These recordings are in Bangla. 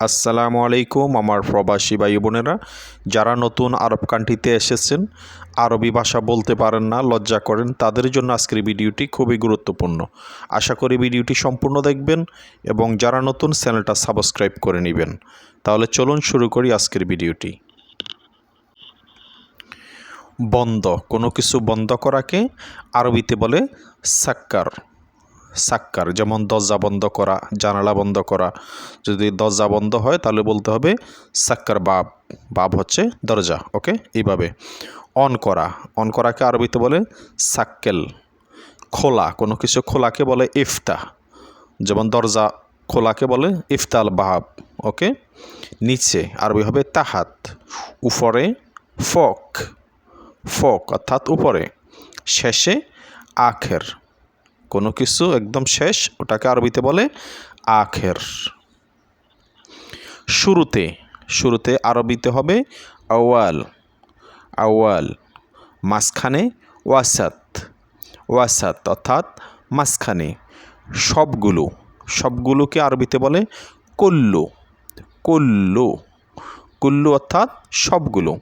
আসসালামু আলাইকুম আমার প্রবাসী ভাই বোনেরা, যারা নতুন আরব কান্ট্রিতে এসেছেন, আরবি ভাষা বলতে পারেন না, লজ্জা করেন, তাদের জন্য আজকের ভিডিওটি খুবই গুরুত্বপূর্ণ। আশা করি ভিডিওটি সম্পূর্ণ দেখবেন এবং যারা নতুন চ্যানেলটা সাবস্ক্রাইব করে নেবেন। তাহলে চলুন শুরু করি আজকের ভিডিওটি। বন্ধ, কোনো কিছু বন্ধ করাকে আরবিতে বলে সাক্কার। সাক্কার, যেমন দরজা বন্ধ করা, জানালা বন্ধ করা। যদি দরজা বন্ধ হয়, তাহলে বলতে হবে সাক্কার বাব বাব হচ্ছে দরজা, ওকে? এইভাবে। অন করা, অন করাকে আরবিতে বলে সাক্কেল, খোলা, কোনো কিছু খোলাকে বলে ইফতা। যেমন দরজা খোলাকে বলে ইফতাল বাহাব, ওকে? নিচে, আরবি হবে তাহাত, উপরে ফক ফক অর্থাৎ উপরে, শেষে আখের। কোনো কিছু একদম শেষ, ওটাকে আরবিতে বলে আখের। শুরুতে শুরুতে আরবিতে হবে আওয়াল আওয়াল মাঝখানে ওয়াসাত ওয়াসাত অর্থাৎ মাঝখানে। সবগুলো, সবগুলোকে আরবিতে বলে কল্লু কল্লু, কুল্লু অর্থাৎ সবগুলো।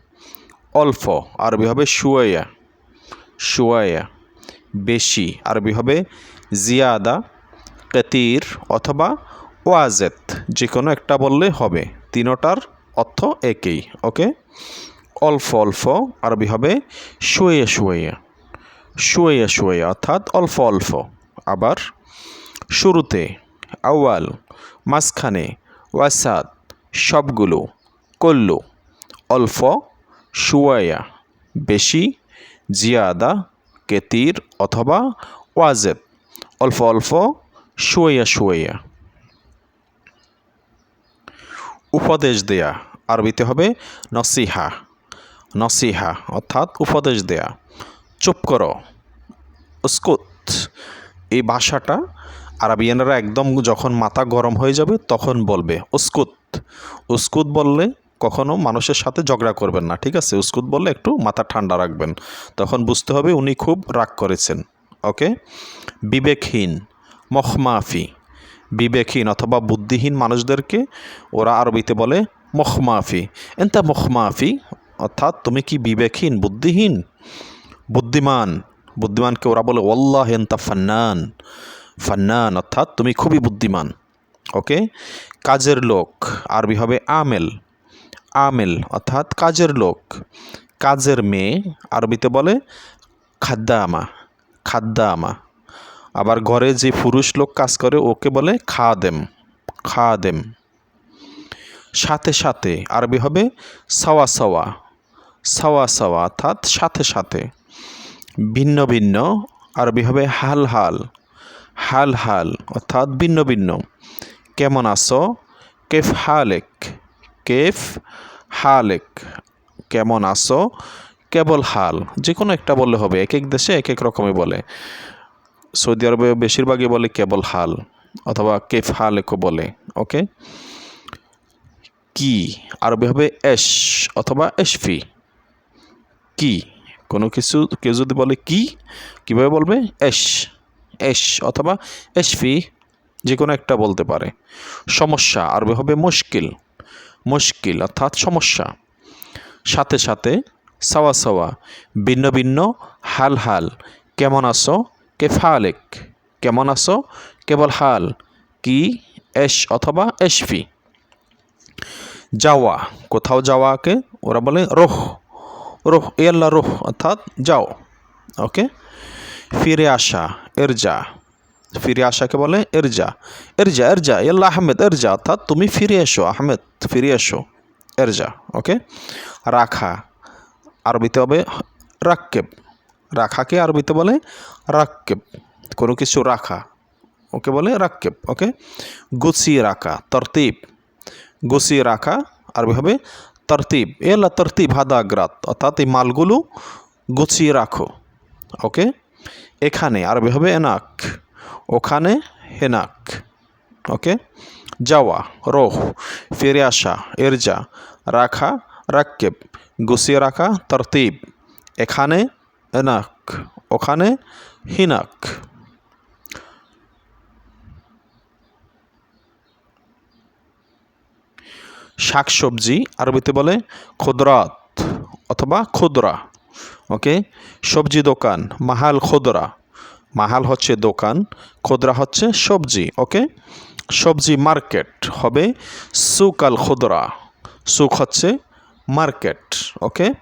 অল্প, আরবি হবে শুয়াইয়া শুয়াইয়া বেশি। আরবি হবে জিয়াদা, কতির অথবা ওয়াজেত যে কোনো একটা বললে হবে। তিনোটার অর্থ একই, ওকে? অল্প অল্প। আরবি হবে শুয়ে শুয়ে। শুয়ে শুয়ে, অর্থাৎ অল্প অল্প। আবার শুরুতে আউয়াল, মাঝখানে ওয়াসাদ, সবগুলো, কল্লু। অল্প শুয়াইয়া বেশি, জিয়াদা কেতির অথবা ওয়াজেদ অল্প অল্প শুয়াইয়া শুয়াইয়া উপদেশ দেয়া। আরবিতে হবে নসিহা। নসিহা অর্থাৎ উপদেশ দেয়া। চুপ করো। উস্কুত। এই ভাষাটা আরবিয়ানরা একদম যখন মাথা গরম হয়ে যাবে তখন বলবে, উস্কুত। উস্কুত বললে কখনো মানুষের সাথে ঝগড়া করবেন না, ঠিক আছে? উস্কুত বললে একটু মাথা ঠান্ডা রাখবেন। তখন বুঝতে হবে উনি খুব রাগ করেছেন, ওকে? বিবেকহীন, মখমাফি। বিবেকহীন অথবা বুদ্ধিহীন মানুষদেরকে ওরা আরবিতে বলে মখমাফি। এনতা মখমাফি? অর্থাৎ তুমি কি বিবেকহীন, বুদ্ধিহীন? বুদ্ধিমান। বুদ্ধিমানকে ওরা বলে ওল্লাহ এনতা ফান্নান। ফান্নান অর্থাৎ তুমি খুবই বুদ্ধিমান, ওকে? কাজের লোক, আরবি হবে আমেল। আমেল, অর্থাৎ কাজের লোক। কাজের মেয়ে, আরবিতে বলে খাদ্দামা খাদ্দামা। আবার ঘরে যে পুরুষ লোক কাজ করে, ওকে বলে খাদেম খাদেম। সাথে সাথে, আরবি হবে সাওয়া সাওয়া সাওয়া সাওয়া, অর্থাৎ সাথে সাথে। ভিন্ন ভিন্ন, আরবি হবে হাল হাল হাল হাল, অর্থাৎ ভিন্ন ভিন্ন। কেমন আছো? কেফ হালেক কেফ হালেক। কেমন আসো কেবল হাল। যে কোনো একটা বললে হবে এক এক দেশে এক এক রকমে বলে। সৌদি আরবে বেশিরভাগই বলে কেবল হাল, অথবা কেফ হালেকও বলে, ওকে? কি? আরবি হবে এশ, অথবা এশফি। কি? কোনো কিছু, কেউ যদি বলে কি, কীভাবে বলবে? এশ এশ অথবা এশফি যে কোনো একটা বলতে পারে। সমস্যা, আরবি হবে মুশকিল। মুশকিল, অর্থাৎ সমস্যা। সাথে সাথে সাওয়া সাওয়া, ভিন্ন ভিন্ন, হাল হাল, কেমন আছো? কে ফালেক? কেমন আছো? কেবল হাল, কি এশ অথবা এশফি যাওয়া, কোথাও যাওয়াকে ওরা বলে রোহ। রোহ ইয়াল্লা রোহ, অর্থাৎ যাও, ওকে? ফিরে আসা, এরজা। ফিরে আসাকে বলে এরজা। এরজা এরজা, ইয়াল্লা আহমেদ, এরজা, অর্থাৎ তুমি ফিরে এসো, আহমেদ, ফিরে এসো, এরজা, ওকে? রাখা, আরবিতে হবে রাক্কেব। রাখাকে আরবিতে বলে রাক্কেব, কোনো কিছু রাখা, ওকে বলে রাক্কেব, ওকে? গুছিয়ে রাখা, তরতিব, গুছিয়ে রাখা, আরবি হবে তরতিব। এলা তরতিব, হাদা আগ্রাত, অর্থাৎ এই মালগুলো গুছিয়ে রাখো, ওকে? এখানে আরবি হবে এনাক। ওখানে হেনাক, ওকে? যাওয়া রোহ, ফিরে আসা, এরজা, রাখা, রাক্কেব, গুছিয়ে রাখা, তরতিব, এখানে এনাক ওখানে হিনাক। শাকসবজি আরবিতে বলে খুদরাত অথবা খুদরা ওকে? সবজি দোকান, মাহাল খুদরা মাহাল হচ্ছে দোকান, খুদরা হচ্ছে সবজি, ওকে? সবজি মার্কেট হবে সুক আল খুদরা। সুক হচ্ছে মার্কেট, ওকে?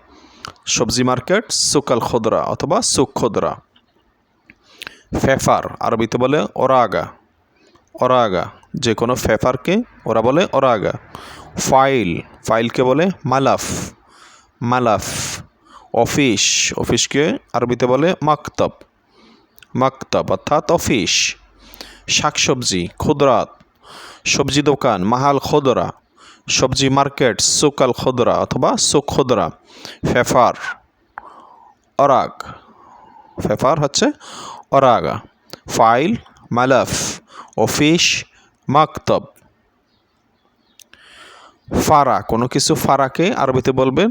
সবজি মার্কেট, সুক আল খুদরা অথবা সুক খুদরা। ফেফার, আরবিতে বলে ওরাগা ওরাগা যে কোনো ফেফারকে ওরা বলে ওরাগা ফাইল, ফাইলকে বলে মালাফ। মালাফ, অফিস, অফিসকে আরবিতে বলে মাকতব। মাকতব অর্থাৎ অফিস, শাকসবজি খুদরাত সবজি দোকান, মাহাল খোদরা, সবজি মার্কেট, সুকাল খোদরা অথবা সুক খোদরা, ফেফার, অরাগ, ফেফার হচ্ছে অরাগা, ফাইল, মালাফ, অফিস, মাকতব। ফারা, কোনো কিছু ফারাকে আরবিতে বলবেন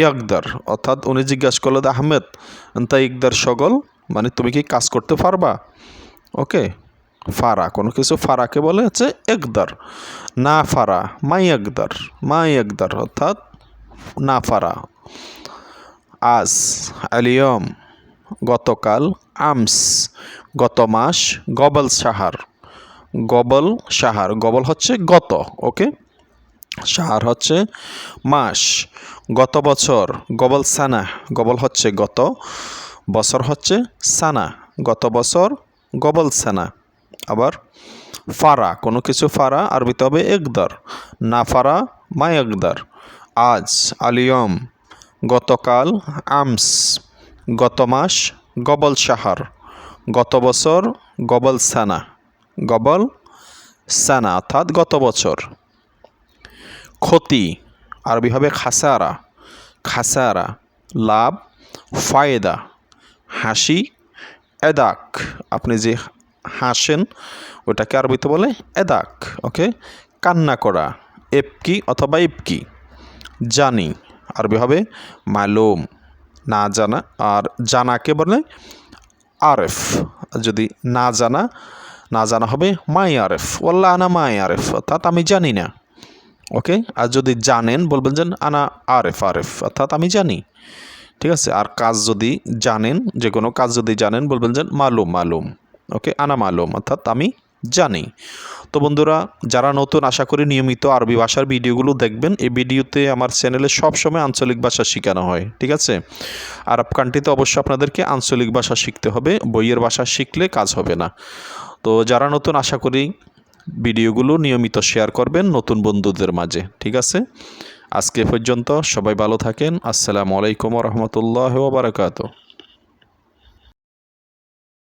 ইয়াকদার, অর্থাৎ উনি জিজ্ঞাসা করল আহমেদ তা ইকদার সগল? মানে তুমি কি কাজ করতে পারবা? ওকে, ফারা, কোনো কিছু ফারাকে বলে হচ্ছে একদার, না ফারা, মাই একদার মাই একদার অর্থাৎ না ফারা। আজ, আলিয়ম, গতকাল আমস, গত মাস গবল সাহার গবল সাহার, গবল হচ্ছে গত, ওকে? সাহার হচ্ছে মাস, গত বছর, গবল সানা গবল হচ্ছে গত বছর হচ্ছে সানা, গত বছর গবল সানা, আবার ফারা, কোনো কিছু ফারা, আরবিতে হবে একদার, না ফারা, মা একদার। আজ, আলিয়ম, গতকাল আমস, গত মাস গবল সাহার, গত বছর গবল সানা গবল সানা, অর্থাৎ গত বছর। ক্ষতি, আরবি হবে খাসারা খাসারা, লাভ, ফায়দা। হাসি, এদাক। আপনি যে হাসেন, ওটাকে আরবিতে বলে এদাক, ওকে? কান্না করা, এপকি অথবা ইপকি। জানি, আরবি হবে মালুম, না জানা, আর জানাকে বলে আরেফ। যদি না জানা না জানা হবে মাই আরেফ। ওল্লা আনা মাই আরেফ, অর্থাৎ আমি জানি না, ওকে? আর যদি জানেন, বলবেন যে আনা আরেফ আরেফ, অর্থাৎ আমি জানি। ঠিক আছে? আর কাজ যদি জানেন যে কোনো কাজ যদি জানেন, বলবেন যে মালুম মালুম। ওকে? আনা মালুম, অর্থাৎ আমি জানি। তো বন্ধুরা, যারা নতুন, আশা করি নিয়মিত আরবি ভাষার ভিডিওগুলো দেখবেন, এই ভিডিওতে আমার চ্যানেলে সবসময় আঞ্চলিক ভাষা শেখানো হয়, ঠিক আছে? আরব কান্ট্রিতে অবশ্যই আপনাদেরকে আঞ্চলিক ভাষা শিখতে হবে, বইয়ের ভাষা শিখলে কাজ হবে না। তো যারা নতুন, আশা করি ভিডিওগুলো নিয়মিত শেয়ার করবেন নতুন বন্ধুদের মাঝে, ঠিক আছে? আজকে পর্যন্ত সবাই ভালো থাকেন। আসসালামু আলাইকুম রহমতুল্লাহ বারাকাতু